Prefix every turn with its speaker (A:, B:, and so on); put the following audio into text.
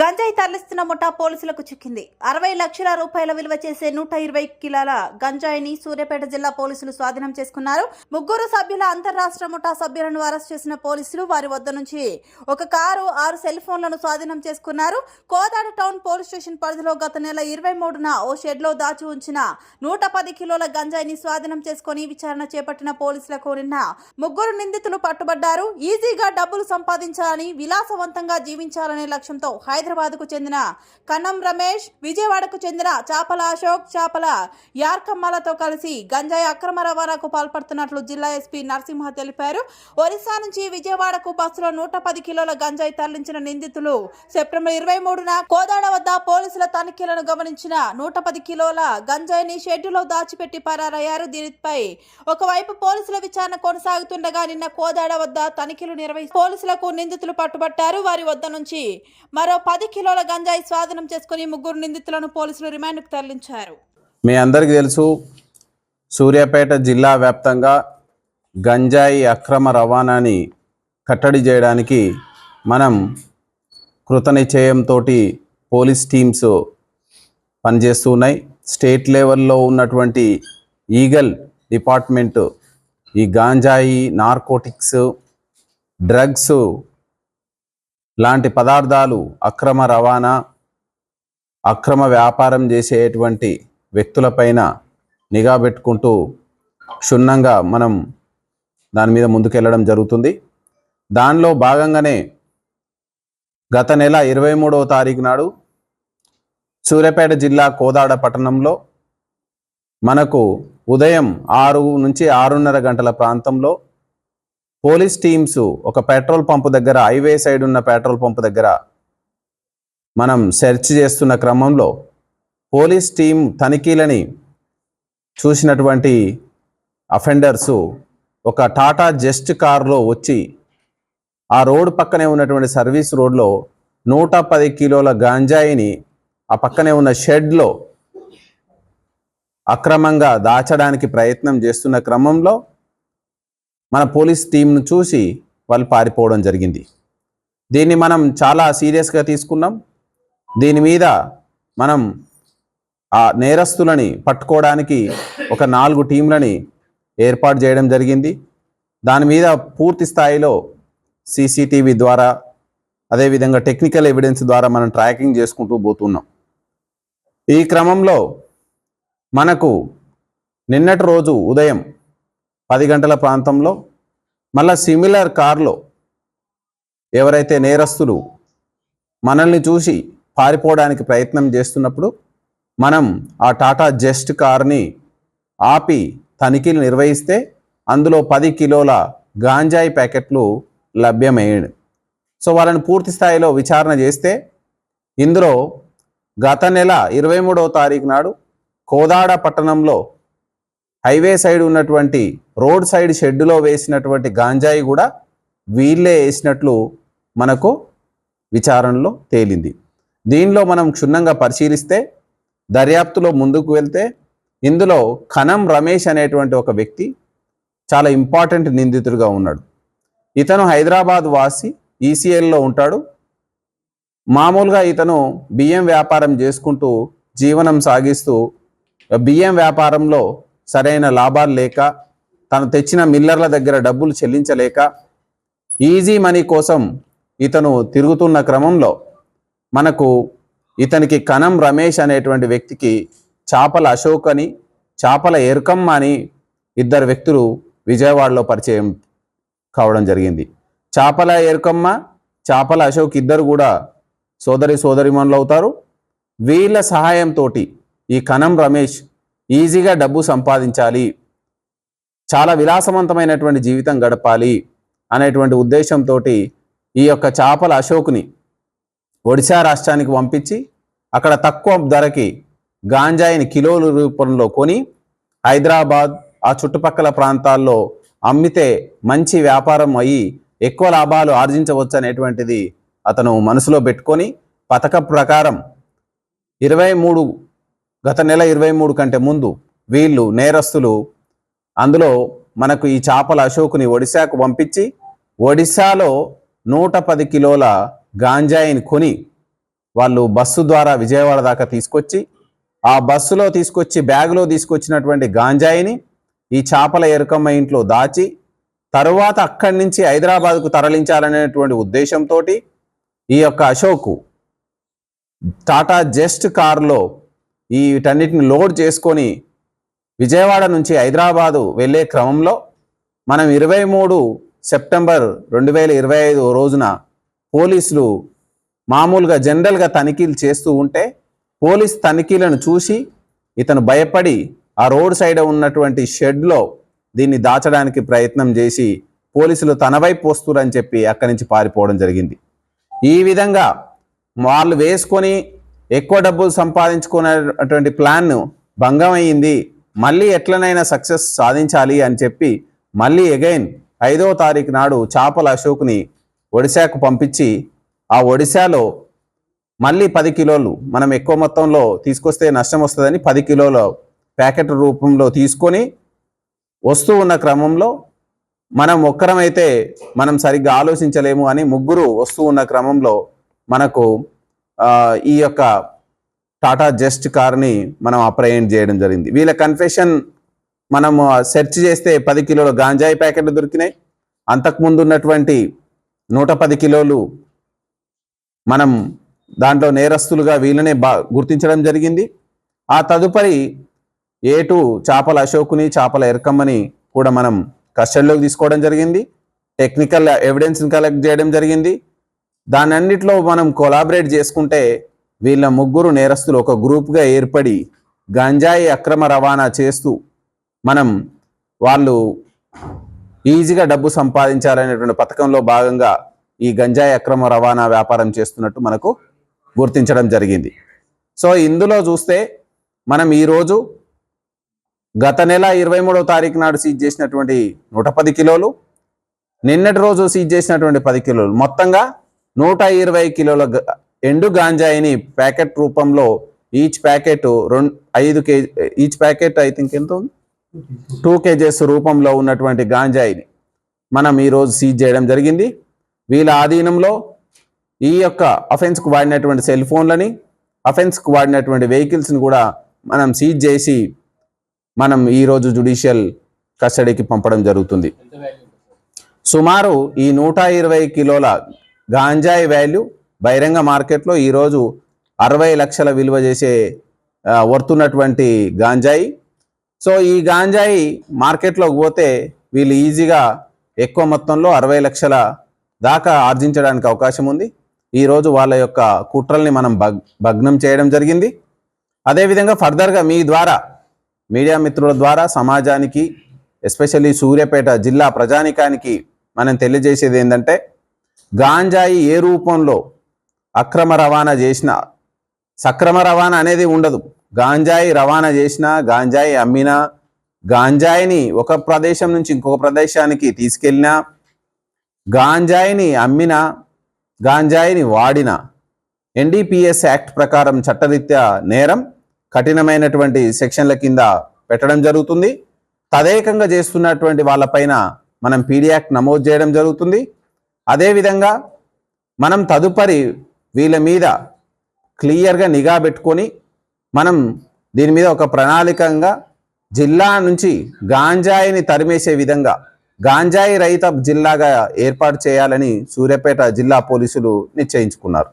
A: గంజాయి తరలిస్తున్న ముఠా పోలీసులకు చిక్కింది. అరవై లక్షల రూపాయల విలువ చేసే నూట ఇరవై కిలోల గంజాయిని సూర్యాపేట జిల్లా పోలీసులు స్వాధీనం చేసుకున్నారు. ముగ్గురు సభ్యుల అంతర్రాష్ట్ర ముఠా సభ్యులను అరెస్ట్ చేసిన పోలీసులు వారి వద్ద నుంచి ఒక కారు ఆరు సెల్ ఫోన్లను స్వాధీనం చేసుకున్నారు. కోదాడ టౌన్ పోలీస్ స్టేషన్ పరిధిలో గత నెల ఇరవై మూడున ఓ షెడ్లో దాచి ఉంచిన నూట పది కిలోల గంజాయిని స్వాధీనం చేసుకుని విచారణ చేపట్టిన పోలీసులకు నిన్న ముగ్గురు నిందితులు పట్టుబడ్డారు. ఈజీగా డబ్బులు సంపాదించాలని విలాసవంతంగా జీవించాలనే లక్ష్యంతో హైదరాబాద్ హైదరాబాద్కు చెందిన కన్నం రమేష్ విజయవాడకు చెందిన చాపల అశోక్ చాపల యార్కమ్మలతో కలిసి గంజాయి అక్రమ రవాణాకు పాల్పడుతున్నట్లు జిల్లా ఎస్పీ నరసింహ తెలిపారు. ఒరిస్సా నుంచి విజయవాడకు బస్సులో నూట పది కిలోల గంజాయి తరలించిన నిందితులు సెప్టెంబర్ ఇరవై మూడున కోదాడ వద్ద పోలీసుల తనిఖీలను గమనించిన నూట పది కిలోల గంజాయిని షెడ్యూలో దాచిపెట్టి పరారయ్యారు. దీనిపై ఒకవైపు పోలీసుల విచారణ కొనసాగుతుండగా నిన్న కోదాడ వద్ద తనిఖీలు నిర్వహించి పోలీసులకు నిందితులు పట్టుబట్టారు. వారి వద్ద నుంచి మరో పది కిలోల గంజాయి స్వాధీనం చేసుకుని ముగ్గురు నిందితులను పోలీసులు రిమాండ్కు తరలించారు.
B: మీ అందరికీ తెలుసు సూర్యాపేట జిల్లా వ్యాప్తంగా గంజాయి అక్రమ రవాణాని కట్టడి చేయడానికి మనం కృతనిశ్చయంతో పోలీస్ టీమ్స్ పనిచేస్తూ ఉన్నాయి. స్టేట్ లెవెల్లో ఉన్నటువంటి ఈగల్ డిపార్ట్మెంట్ ఈ గాంజాయి నార్కోటిక్స్ డ్రగ్స్ లాంటి పదార్థాలు అక్రమ రవాణా అక్రమ వ్యాపారం చేసేటువంటి వ్యక్తులపైన నిఘా పెట్టుకుంటూ క్షుణ్ణంగా మనం దాని మీద ముందుకెళ్ళడం జరుగుతుంది. దానిలో భాగంగానే గత నెల ఇరవై మూడవ తారీఖు నాడు సూర్యాపేట జిల్లా కోదాడ పట్టణంలో మనకు ఉదయం ఆరు నుంచి ఆరున్నర గంటల ప్రాంతంలో పోలీస్ టీమ్స్ ఒక పెట్రోల్ పంపు దగ్గర హైవే సైడ్ ఉన్న పెట్రోల్ పంపు దగ్గర మనం సెర్చ్ చేస్తున్న క్రమంలో పోలీస్ టీం తనిఖీలని చూసినటువంటి అఫెండర్సు ఒక టాటా జస్ట్ కారులో వచ్చి ఆ రోడ్డు పక్కనే ఉన్నటువంటి సర్వీస్ రోడ్లో నూట పది కిలోల గాంజాయిని ఆ పక్కనే ఉన్న షెడ్లో అక్రమంగా దాచడానికి ప్రయత్నం చేస్తున్న క్రమంలో మన పోలీస్ టీంను చూసి వాళ్ళు పారిపోవడం జరిగింది. దీన్ని మనం చాలా సీరియస్గా తీసుకున్నాం. దీని మీద మనం ఆ నేరస్తులని పట్టుకోవడానికి ఒక నాలుగు టీంలని ఏర్పాటు చేయడం జరిగింది. దాని మీద పూర్తి స్థాయిలో సీసీటీవీ ద్వారా అదేవిధంగా టెక్నికల్ ఎవిడెన్స్ ద్వారా మనం ట్రాకింగ్ చేసుకుంటూ పోతున్నాం. ఈ క్రమంలో మనకు నిన్నటి రోజు ఉదయం పది గంటల ప్రాంతంలో మళ్ళా సిమిలర్ కార్లో ఎవరైతే నేరస్తులు మనల్ని చూసి పారిపోవడానికి ప్రయత్నం చేస్తున్నప్పుడు మనం ఆ టాటా జస్ట్ కార్ని ఆపి తనిఖీలు నిర్వహిస్తే అందులో పది కిలోల గాంజాయి ప్యాకెట్లు లభ్యమయ్యాడు సో వాళ్ళని పూర్తి స్థాయిలో విచారణ చేస్తే ఇందులో గత నెల ఇరవై మూడవ తారీఖు నాడు కోదాడ పట్టణంలో హైవే సైడ్ ఉన్నటువంటి రోడ్ సైడ్ షెడ్డులో వేసినటువంటి గాంజాయి కూడా వీళ్ళే వేసినట్లు మనకు విచారణలో తేలింది. దీనిలో మనం క్షుణ్ణంగా పరిశీలిస్తే దర్యాప్తులో ముందుకు వెళ్తే ఇందులో కనం రమేష్ అనేటువంటి ఒక వ్యక్తి చాలా ఇంపార్టెంట్ నిందితుడిగా ఉన్నాడు. ఇతను హైదరాబాద్ వాసి ఈసీఎల్లో ఉంటాడు. మామూలుగా ఇతను బియ్యం వ్యాపారం చేసుకుంటూ జీవనం సాగిస్తూ బియ్యం వ్యాపారంలో సరైన లాభాలు లేక తను తెచ్చిన మిల్లర్ల దగ్గర డబ్బులు చెల్లించలేక ఈజీ మనీ కోసం ఇతను తిరుగుతున్న క్రమంలో మనకు ఇతనికి కనం రమేష్ అనేటువంటి వ్యక్తికి చాపల అశోక్ అని చాపల ఎరుకమ్మ అని ఇద్దరు వ్యక్తులు విజయవాడలో పరిచయం కావడం జరిగింది. చాపల ఎరుకమ్మ చాపల అశోక్ ఇద్దరు కూడా సోదరి సోదరిమణులు అవుతారు. వీళ్ళ సహాయంతో ఈ కనం రమేష్ ఈజీగా డబ్బు సంపాదించాలి చాలా విలాసవంతమైనటువంటి జీవితం గడపాలి అనేటువంటి ఉద్దేశంతో ఈ యొక్క చేపల అశోక్ని ఒడిశా రాష్ట్రానికి పంపించి అక్కడ తక్కువ ధరకి గాంజాయిని కిలోల రూపంలో కొని హైదరాబాద్ ఆ చుట్టుపక్కల ప్రాంతాల్లో అమ్మితే మంచి వ్యాపారం అయ్యి ఎక్కువ లాభాలు ఆర్జించవచ్చు అనేటువంటిది అతను మనసులో పెట్టుకొని పథక ప్రకారం ఇరవై మూడు గత నెల ఇరవై మూడు కంటే ముందు వీళ్ళు నేరస్తులు అందులో మనకు ఈ చేపల అశోకుని ఒడిశాకు పంపించి ఒడిశాలో నూట పది కిలోల గాంజాయిని కొని వాళ్ళు బస్సు ద్వారా విజయవాడ దాకా తీసుకొచ్చి ఆ బస్సులో తీసుకొచ్చి బ్యాగులో తీసుకొచ్చినటువంటి గాంజాయిని ఈ చేపల ఎరుకమ్మ ఇంట్లో దాచి తరువాత అక్కడి నుంచి హైదరాబాద్కు తరలించాలనేటువంటి ఉద్దేశంతో ఈ యొక్క అశోకు టాటా జస్ట్ కారులో ఈ వీటన్నిటిని లోడ్ చేసుకొని విజయవాడ నుంచి హైదరాబాదు వెళ్ళే క్రమంలో మనం ఇరవై మూడు సెప్టెంబర్ రెండు వేల ఇరవై ఐదు రోజున పోలీసులు మామూలుగా జనరల్గా తనిఖీలు చేస్తూ ఉంటే పోలీస్ తనిఖీలను చూసి ఇతను భయపడి ఆ రోడ్ సైడ్ ఉన్నటువంటి షెడ్లో దీన్ని దాచడానికి ప్రయత్నం చేసి పోలీసులు తన వైపు వస్తురని చెప్పి అక్కడి నుంచి పారిపోవడం జరిగింది. ఈ విధంగా వాళ్ళు వేసుకొని ఎక్కువ డబ్బులు సంపాదించుకునేటువంటి ప్లాన్ భంగం అయ్యింది మళ్ళీ ఎట్లనైనా సక్సెస్ సాధించాలి అని చెప్పి మళ్ళీ అగైన్ ఐదో తారీఖు నాడు చేపల అశోక్ని ఒడిశాకు పంపించి ఆ ఒడిశాలో మళ్ళీ పది కిలోలు మనం ఎక్కువ మొత్తంలో తీసుకొస్తే నష్టం వస్తుందని పది కిలోల ప్యాకెట్ రూపంలో తీసుకొని వస్తూ ఉన్న క్రమంలో మనం ఒక్కరమైతే మనం సరిగ్గా ఆలోచించలేము అని ముగ్గురు వస్తూ ఉన్న క్రమంలో మనకు ఈ యొక్క టాటా జస్ట్ కార్ని మనం అప్రయంట్ చేయడం జరిగింది. వీళ్ళ కన్ఫెషన్ మనం సెర్చ్ చేస్తే పది కిలోల గాంజాయి ప్యాకెట్లు దొరికినాయి. అంతకుముందు ఉన్నటువంటి నూట పది కిలోలు మనం దాంట్లో నేరస్తులుగా వీళ్ళనే బా గుర్తించడం జరిగింది. ఆ తదుపరి ఏటు చేపల అశోకుని చేపల ఎరకమ్మని కూడా మనం కస్టడీలోకి తీసుకోవడం జరిగింది. టెక్నికల్ ఎవిడెన్స్ని కలెక్ట్ చేయడం జరిగింది. దాని అన్నిట్లో మనం కొలాబరేట్ చేసుకుంటే వీళ్ళ ముగ్గురు నేరస్తులు ఒక గ్రూప్గా ఏర్పడి గంజాయి అక్రమ రవాణా చేస్తూ మనం వాళ్ళు ఈజీగా డబ్బు సంపాదించాలనేటువంటి పథకంలో భాగంగా ఈ గంజాయి అక్రమ రవాణా వ్యాపారం చేస్తున్నట్టు మనకు గుర్తించడం జరిగింది. సో ఇందులో చూస్తే మనం ఈరోజు గత నెల ఇరవై మూడవ తారీఖు నాడు సీజ్ చేసినటువంటి నూట పది కిలోలు నిన్నటి రోజు సీజ్ చేసినటువంటి పది కిలోలు. మొత్తంగా నూట ఇరవై కిలోల ఎండు గాంజాయిని ప్యాకెట్ రూపంలో ఈచ్ ప్యాకెట్ రెండు ఐదు kg each packet I think ఎంత ఉంది? టూ కేజెస్ రూపంలో ఉన్నటువంటి గాంజాయిని మనం ఈరోజు సీజ్ చేయడం జరిగింది. వీళ్ళ ఆధీనంలో ఈ యొక్క అఫెన్స్కు వాడినటువంటి సెల్ ఫోన్లని అఫెన్స్కు వాడినటువంటి వెహికల్స్ని కూడా మనం సీజ్ చేసి మనం ఈరోజు జుడిషియల్ కస్టడీకి పంపడం జరుగుతుంది. సుమారు ఈ నూట ఇరవై కిలోల గాంజాయి వాల్యూ బహిరంగ మార్కెట్లో ఈరోజు అరవై లక్షల విలువ చేసే వర్తున్నటువంటి గాంజాయి. సో ఈ గాంజాయి మార్కెట్లోకి పోతే వీళ్ళు ఈజీగా ఎక్కువ మొత్తంలో అరవై లక్షల దాకా ఆర్జించడానికి అవకాశం ఉంది. ఈరోజు వాళ్ళ యొక్క కుట్రల్ని మనం భగ్ భగ్నం చేయడం జరిగింది. అదేవిధంగా ఫర్దర్గా మీ ద్వారా మీడియా మిత్రుల ద్వారా సమాజానికి ఎస్పెషల్లీ సూర్యాపేట జిల్లా ప్రజానికానికి మనం తెలియజేసేది ఏంటంటే గాంజాయి ఏ రూపంలో అక్రమ రవాణా చేసినా సక్రమ రవాణా అనేది ఉండదు. గాంజాయి రవాణా చేసినా గాంజాయి అమ్మినా గాంజాయిని ఒక ప్రదేశం నుంచి ఇంకొక ప్రదేశానికి తీసుకెళ్ళినా గాంజాయిని అమ్మినా గాంజాయిని వాడినా ఎన్డీపీఎస్ యాక్ట్ ప్రకారం చట్టరీత్యా నేరం కఠినమైనటువంటి సెక్షన్ల కింద పెట్టడం జరుగుతుంది. తదేకంగా చేస్తున్నటువంటి వాళ్ళపైన మనం పీడీ యాక్ట్ నమోదు చేయడం జరుగుతుంది. అదేవిధంగా మనం తదుపరి వీళ్ళ మీద క్లియర్గా నిఘా పెట్టుకొని మనం దీని మీద ఒక ప్రణాళికంగా జిల్లా నుంచి గాంజాయిని తరిమేసే విధంగా గాంజాయి రహిత జిల్లాగా ఏర్పాటు చేయాలని సూర్యాపేట జిల్లా పోలీసులు నిశ్చయించుకున్నారు.